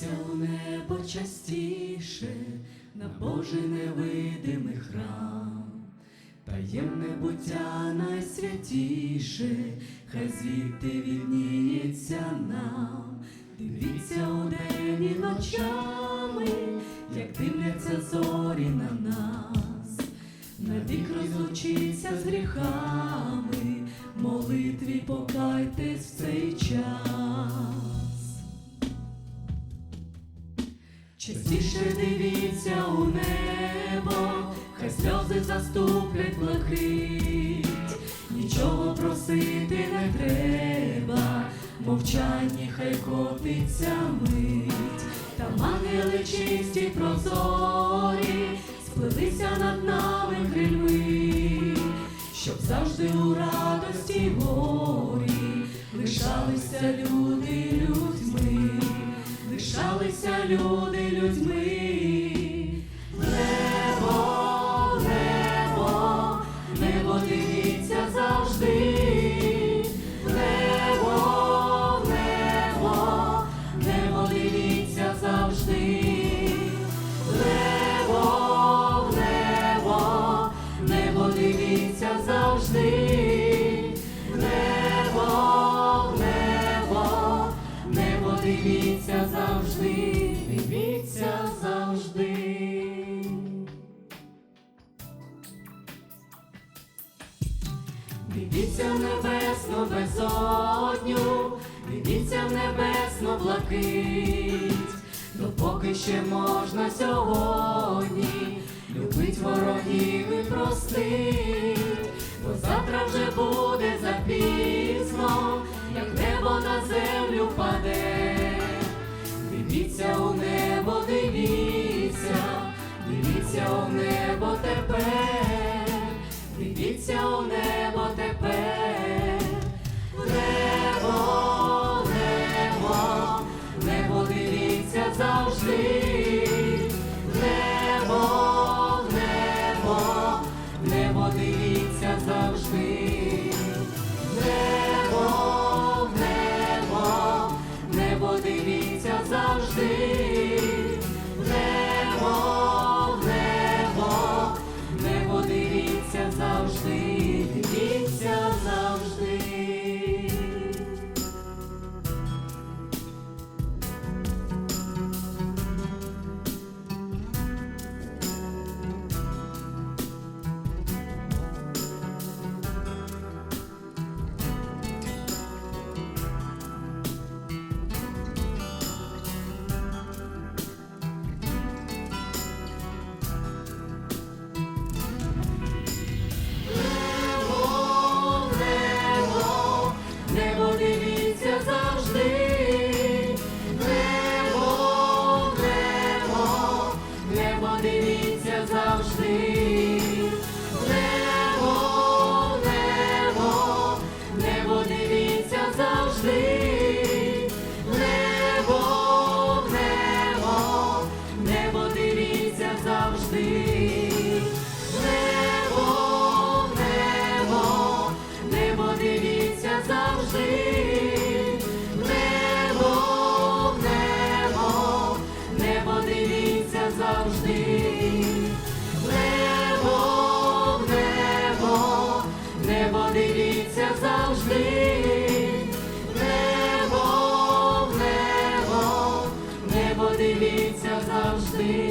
Дивіться у небо частіше, на Божий невидимий храм, таємне буття найсвятіше, хай звідти відніється нам. Дивіться удень і ночами, як дивляться зорі на нас, навік розлучіться з гріхами, молитві покайтесь в цей час. Частіше дивіться у небо, хай сльози заступлять блакить, нічого просити не треба, мовчанні хай котиться мить, там ангели чисті прозорі, сплелися над нами крильми, щоб завжди у радості горі лишалися люди людьми. Лишалися люди дивіться завжди. Небо, небо, небо дивіться завжди, дивіться завжди. Дивіться в небесну безодню, дивіться в небесну блакить, допоки ще можна сьогодні дивіться у небо тепер, дивіться у небо тепер, небо, небо, небо дивіться завжди, небо, небо, небо дивіться завжди, Небо, небо, небо дивіться завжди.